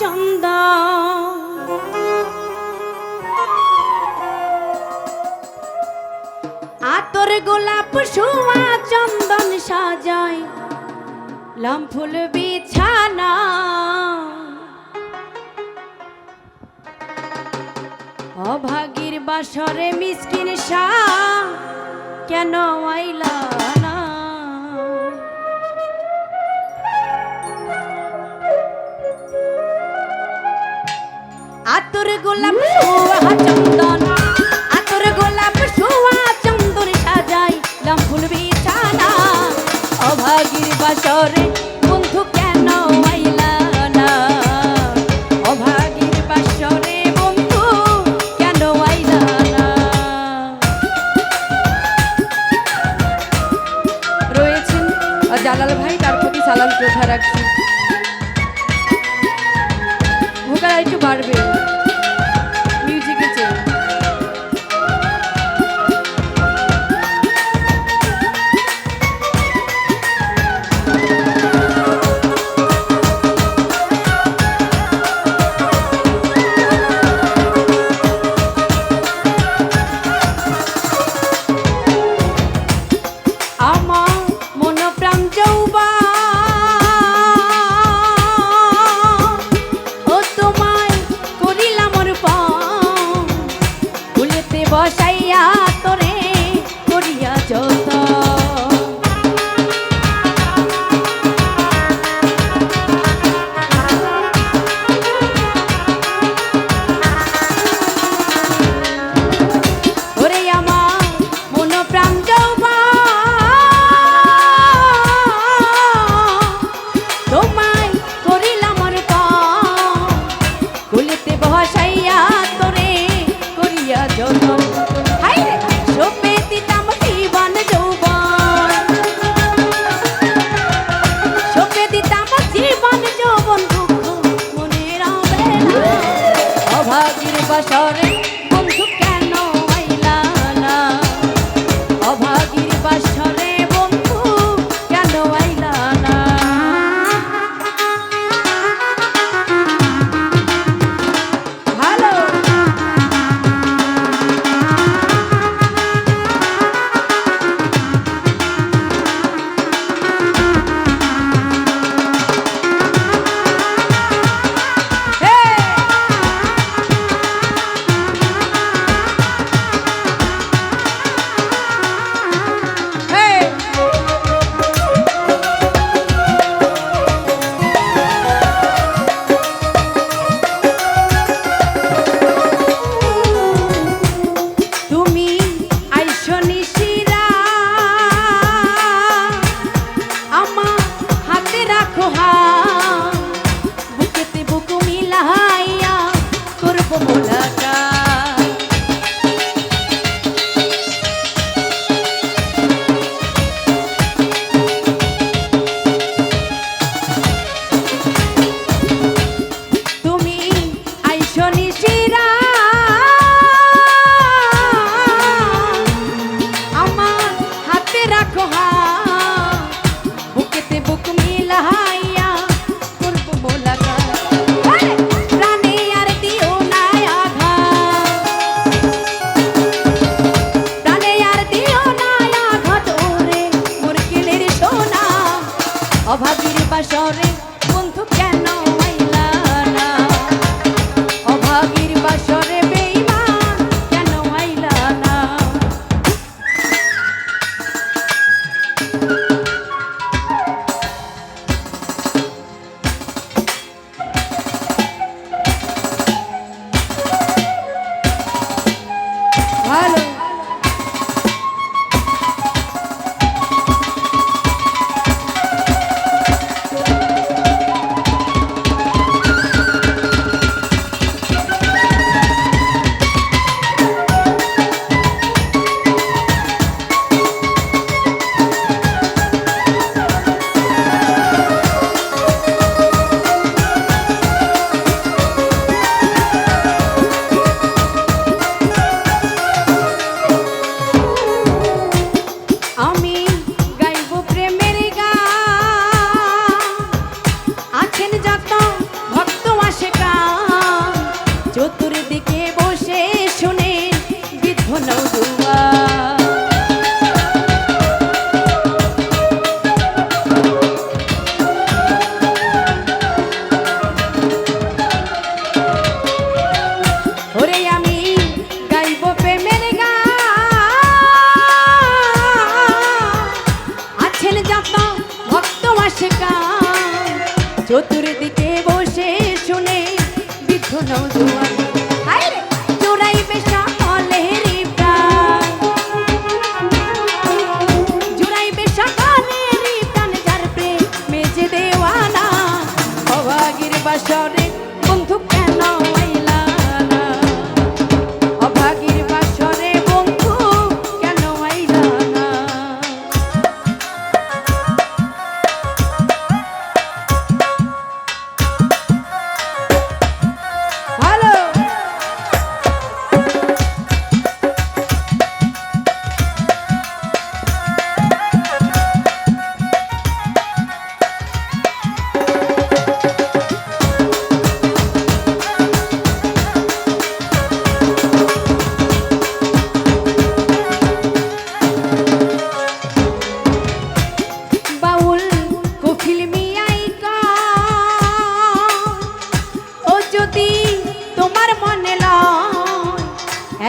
চন্দ। আতর গোলাপ সুমা চন্দন সাজায় লাম ফুল বিছানা। অভাগীর বাসরে মিসকিন শাহ, কেন আইলা? আতর গোলাপ সোয়া চন্দন, আতর গোলাপ সোয়া চন্দন বন্ধু কেন আইলা না? অভাগীর বাসরে বন্ধু কেন আইলা রয়েছেন জালাল ভাই, তার প্রতি সালাম শ্রদ্ধা রাখছি। ভোকাল একটু বাড়বে। ちょっと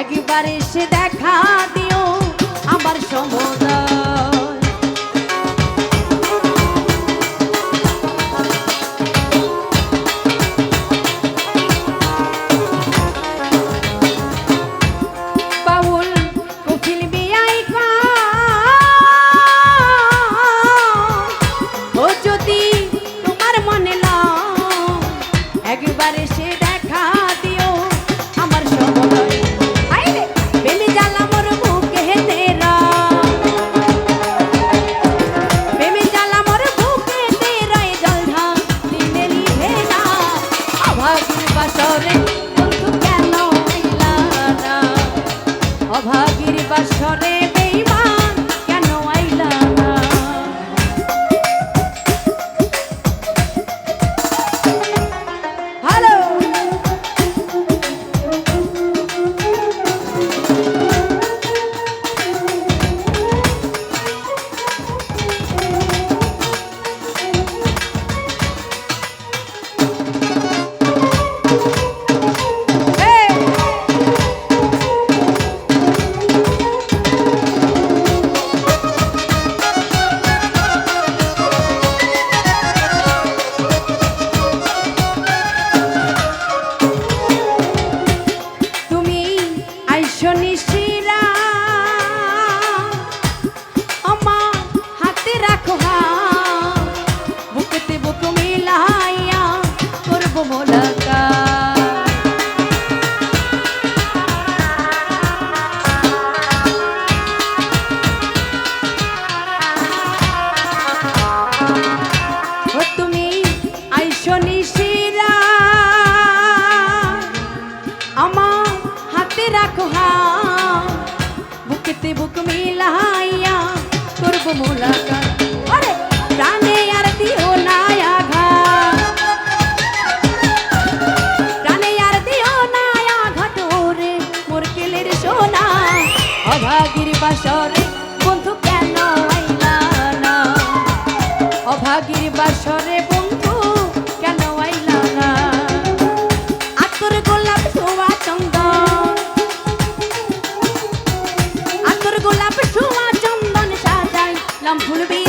একবার এসে দেখা দিও আমার সমুদ্র হাতে রাখো হাত, বুকেতে বুক মিলাইয়া করব মোলাকাত। আরে, প্রাণে আর দিও না অভাগীর বাসরে, বন্ধু কেন আইলা না? অভাগীর বাসরে Pull a be.